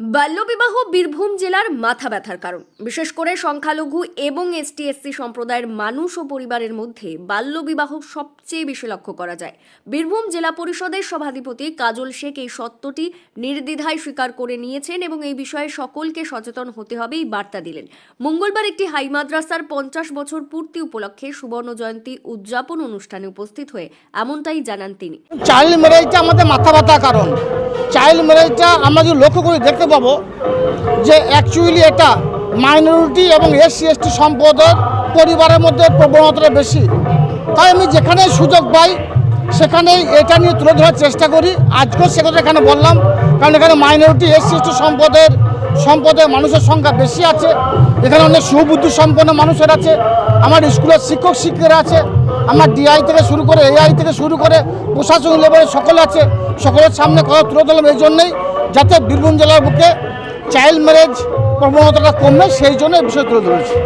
বাল্যবিবাহ বীরভূম জেলার মাথা ব্যথার কারণ। বিশেষ করে সংখ্যালঘু এবং এসটি এসসি সম্প্রদায়ের মানুষ ও পরিবারের মধ্যে বাল্যবিবাহ সবচেয়ে বেশি লক্ষ্য করা যায়। বীরভূম জেলা পরিষদের সভাধিপতি কাজল শেখ এই সত্যটি নির্দ্বিধায় স্বীকার করে নিয়েছেন এবং এই বিষয়ে সকলকে সচেতন হতে হবে এই বার্তা দিলেন। মঙ্গলবার একটি হাই মাদ্রাসার পঞ্চাশ বছর পূর্তি উপলক্ষে সুবর্ণ জয়ন্তী উদযাপন অনুষ্ঠানে উপস্থিত হয়ে এমনটাই জানান তিনি। আমাদের মাথা কারণ। চাইল্ড ম্যারেজটা আমরা যদি লক্ষ্য করে দেখতে পাবো যে অ্যাকচুয়ালি এটা মাইনরিটি এবং এসসি এসটি সম্পদের পরিবারের মধ্যে প্রবণতাটা বেশি। তাই আমি যেখানে সুযোগ পাই, সেখানেই এটা নিয়ে তুলে ধরার চেষ্টা করি। আজকেও সে কথা এখানে বললাম, কারণ এখানে মাইনরিটি এসসি এসটি সম্পদের সম্পদের মানুষের সংখ্যা বেশি আছে। এখানে অনেক সুবুদ্ধি সম্পন্ন মানুষের আছে। আমার স্কুলের শিক্ষক শিক্ষিকারা আছে। আমার ডিআই থেকে শুরু করে এআই থেকে শুরু করে প্রশাসন লেভেলে সকলে আছে। সকলের সামনে কথা তুলে ধরলাম এই জন্যেই যাতে বীরভূম জেলার বুকে চাইল্ড ম্যারেজ প্রবণতাটা কমবে সেই জন্য এই বিষয় তুলে ধরেছি।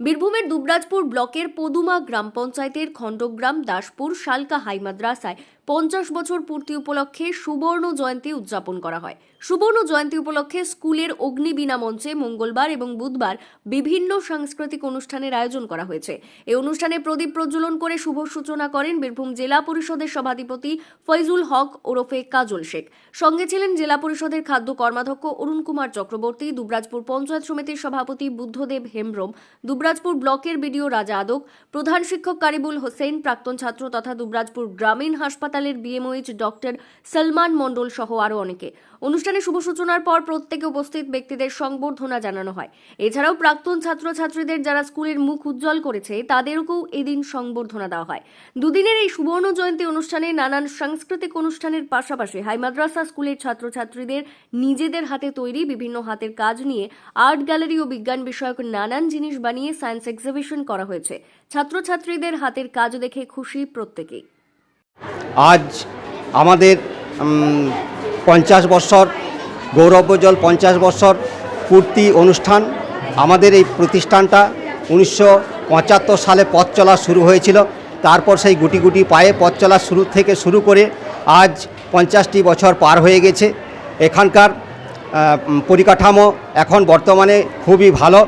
বীরভূমের দুবরাজপুর ব্লকের পদুমা গ্রাম পঞ্চায়েতের খণ্ডগ্রাম দাসপুর শালকা হাই মাদ্রাসায় পঞ্চাশ বছর পূর্তি উপলক্ষে সুবর্ণ জয়ন্তী উদযাপন করা হয়। সুবর্ণ জয়ন্তী উপলক্ষে স্কুলের অগ্নিবীণা মঞ্চে মঙ্গলবার এবং বুধবার বিভিন্ন সাংস্কৃতিক অনুষ্ঠানের আয়োজন করা হয়েছে। এই অনুষ্ঠানে প্রদীপ প্রজ্বলন করে শুভ সূচনা করেন বীরভূম জেলা পরিষদের সভাধিপতি ফৈজুল হক ওরফে কাজল শেখ। সঙ্গে ছিলেন জেলা পরিষদের খাদ্য কর্মাধ্যক্ষ অরুণ কুমার চক্রবর্তী, দুবরাজপুর পঞ্চায়েত সমিতির সভাপতি বুদ্ধদেব হেমব্রম, দুবরাজপুর ব্লকের বিডিও রাজা আদক, প্রধান শিক্ষক কারিবুল হোসেন, প্রাক্তন ছাত্র তথা দুবরাজপুর গ্রামীণ হাসপাতালের বিএমওইচ ডক্টর সলমান মণ্ডল সহ আরও অনেকে। অনুষ্ঠানে শুভ সূচনার পর প্রত্যেকে উপস্থিত ব্যক্তিদের সংবর্ধনা জানানো হয়। এছাড়াও প্রাক্তন ছাত্রছাত্রীদের যারা স্কুলের মুখ উজ্জ্বল করেছে, তাদেরকেও এদিন সংবর্ধনা দেওয়া হয়। দুদিনের এই সুবর্ণ জয়ন্তী অনুষ্ঠানে নানান সাংস্কৃতিক অনুষ্ঠানের পাশাপাশি হাই মাদ্রাসা স্কুলের ছাত্রছাত্রীদের নিজেদের হাতে তৈরি বিভিন্ন হাতের কাজ নিয়ে আর্ট গ্যালারি ও বিজ্ঞান বিষয়ক নানান জিনিস বানিয়ে সায়েন্স এক্সিবিশন করা হয়েছে। ছাত্রছাত্রীদের হাতের কাজ দেখে খুশি প্রত্যেকেই। আজ আমাদের পঞ্চাশ বৎসর গৌরবজ্জ্বল পঞ্চাশ বৎসর পূর্তি অনুষ্ঠান। আমাদের এই প্রতিষ্ঠানটা উনিশশো পঁচাত্তর সালে পথ চলা শুরু হয়েছিল। তারপর সেই গুটি গুটি পায়ে পথ চলা শুরু থেকে শুরু করে আজ পঞ্চাশটি বছর পার হয়ে গেছে। এখানকার পরিকাঠামো এখন বর্তমানে খুবই ভালো।